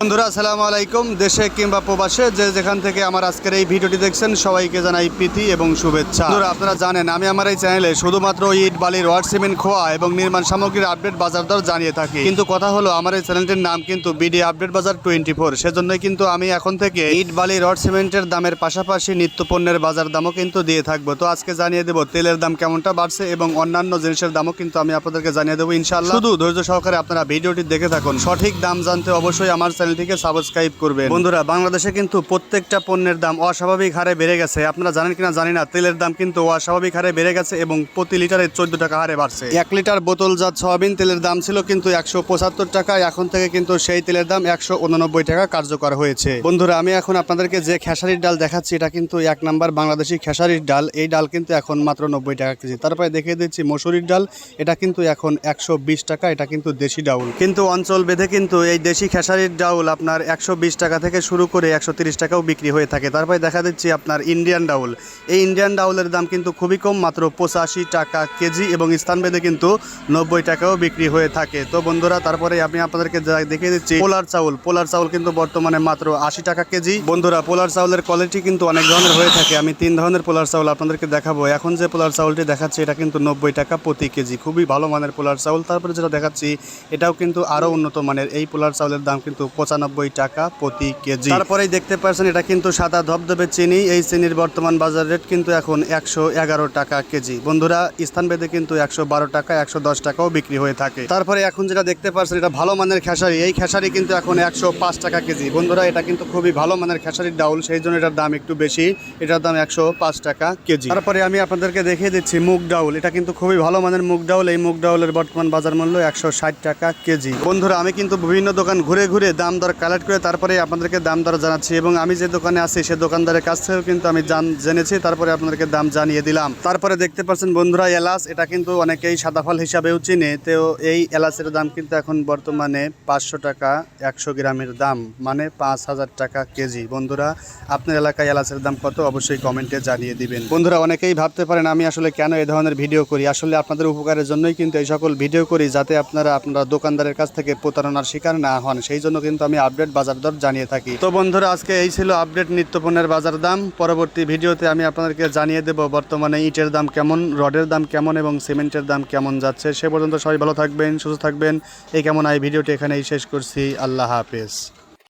বন্ধুরা, আসসালামু আলাইকুম। দেশে কিংবা প্রবাসে যে যেখান থেকে আমার আজকের এই ভিডিওটি দেখছেন, সবাইকে জানাই প্রীতি এবং শুভেচ্ছা। বন্ধুরা, আপনারা জানেন, আমি আমার এই চ্যানেলে শুধুমাত্র ইট, বালি, রড, সিমেন্ট, খোয়া এবং নির্মাণ সামগ্রীর আপডেট বাজার দর জানিয়ে থাকি। কিন্তু কথা হলো, আমার এই চ্যানেলটির নাম কিন্তু বিডি আপডেট বাজার টোয়েন্টি ফোর সেজন্যই কিন্তু আমি এখন থেকে ইট, বালি, রড, সিমেন্টের দামের পাশাপাশি নিত্য পণ্যের বাজার দামও কিন্তু দিয়ে থাকব। তো আজকে জানিয়ে দেবো, তেলের দাম কেমনটা বাড়ছে এবং অন্যান্য জিনিসের দামও কিন্তু আমি আপনাদেরকে জানিয়ে দেবো ইনশাল্লাহ শুধু ধৈর্য সহকারে আপনারা ভিডিওটি দেখে থাকুন। সঠিক দাম জানতে অবশ্যই আমার চ্যানেলটিকে সাবস্ক্রাইব করবেন। বন্ধুরা বাংলাদেশে কিন্তু প্রত্যেকটা পণ্যের দাম অস্বাভাবিক হারে বেড়ে গেছে। আপনারা জানেন কিনা জানি না তেলের দাম কিন্তু অস্বাভাবিক হারে বেড়ে গেছে এবং প্রতি লিটারে চোদ্দ টাকা হারে বাড়ছে। এক লিটার বোতলজাত সয়াবিন তেলের দাম ছিল কিন্তু একশো পঁচাত্তর টাকা এখন থেকে কিন্তু সেই তেলের দাম একশো উননব্বই টাকা কার্যকর হয়েছে। বন্ধুরা আমি এখন আপনাদেরকে যে খেসারির ডাল দেখাচ্ছি এটা কিন্তু এক নাম্বার বাংলাদেশি খেসারির ডাল। এই ডাল কিন্তু এখন মাত্র নব্বই টাকা কেজি। তারপরে দেখিয়ে দিচ্ছি মসুরির ডাল। এটা কিন্তু এখন একশো বিশ টাকা এটা কিন্তু দেশি ডাউল। কিন্তু অঞ্চল বেঁধে কিন্তু এই দেশি খেসারির ডাউল আপনার একশো বিশ টাকা থেকে শুরু করে একশো তিরিশ টাকাও বিক্রি হয়ে থাকে। তারপরে দেখা দিচ্ছি আপনার ইন্ডিয়ান ডাউল। এই ইন্ডিয়ান ডাউলের দাম কিন্তু খুবই কম, মাত্র পঁচাশি টাকা কেজি এবং স্থানভেদে কিন্তু নব্বই টাকাও বিক্রি হয়ে থাকে। তো বন্ধুরা, তারপরে আমি আপনাদেরকে দেখিয়ে দিচ্ছি, পোলার চাউল। পোলার চাউল কিন্তু বর্তমানে মাত্র আশি টাকা কেজি। বন্ধুরা, পোলার চাউলের কোয়ালিটি কিন্তু অনেক ধরনের হয়ে থাকে। আমি তিন ধরনের পোলার চাউল আপনাদেরকে দেখাবো। এখন যে পোলার চাউলটি দেখাচ্ছি, এটা কিন্তু নব্বই টাকা প্রতি কেজি। খুবই ভালো মানের পোলার চাউল। তারপরে যেটা দেখাচ্ছি, এটাও কিন্তু আরও উন্নত মানের। এই পোলার চাউলের দাম কিন্তু পঁচানব্বই টাকা প্রতি কেজি। তারপরেই দেখতে পাচ্ছেন, এটা কিন্তু সাদা ধবধবে চিনি। এই চিনির বর্তমান বাজার রেট কিন্তু এখন একশো এগারো টাকা কেজি। বন্ধুরা স্থানভেদে কিন্তু একশো বারো টাকা, একশো দশ টাকাও বিক্রি হয়ে থাকে। তারপরে এখন যেটা দেখতে পাচ্ছেন, এটা ভালো মানের খেসারি। এই খেসারি কিন্তু এখন একশো পাঁচ টাকা কেজি। বন্ধুরা, এটা কিন্তু খুবই ভালো মানের খেসারির ডাউল, সেই জন্য এটার দাম একটু বেশি। এটার দাম একশো পাঁচ টাকা কেজি। তারপরে আমি আপনাদেরকে দেখিয়ে দিচ্ছি মুগ ডাউল। এটা কিন্তু খুবই ভালো মানের মুগ ডাউল। এই মুগ ডাউলের বর্তমান বাজার মূল্য একশো ষাট টাকা কেজি। বন্ধুরা, আমি কিন্তু বিভিন্ন দোকান ঘুরে ঘুরে দাম দর কালেক্ট করে তারপরে আপনাদেরকে দাম দর জানাচ্ছি এবং আমি যে দোকানে আছি সে দোকানদারের কাছ থেকেও কিন্তু আমি জান জেনেছি, তারপরে আপনাদেরকে দাম জানিয়ে দিলাম। তারপরে দেখতে পাচ্ছেন বন্ধুরা, এলাচ, এটা কিন্তু অনেকেই সাদা ফল হিসাবেও চিনে, তো এই এলাচের দাম কিন্তু এখন বর্তমানে পাঁচশো টাকা, একশো গ্রামের দাম মানে পাঁচ হাজার টাকা কেজি। বন্ধুরা, আপনার এলাকায় এলাচের দাম কত? অবশ্যই কমেন্টে জানিয়ে দিবেন। বন্ধুরা, অনেকেই ভাবতে পারেন আমি আসলে কেন এই ধরনের ভিডিও করি। আসলে আপনাদের উপকারের জন্যই কিন্তু এই সকল ভিডিও করি, যাতে আপনারা আপনারা দোকানদারের কাছ থেকে প্রতারণার শিকার না হন। সেই জন্য কিন্তু আমি আপডেট বাজার দর জানিয়ে থাকি। তো বন্ধুরা, আজকে এই ছিল আপডেট নিত্যপণ্যের বাজার দাম। পরবর্তী ভিডিওতে আমি আপনাদেরকে জানিয়ে দেব বর্তমানে ইটের দাম কেমন, রডের দাম কেমন এবং সিমেন্টের দাম কেমন যাচ্ছে। সে পর্যন্ত সবাই ভালো থাকবেন, সুস্থ থাকবেন। এই কেমন এই ভিডিওটি এখানেই শেষ করছি। আল্লাহ হাফেজ।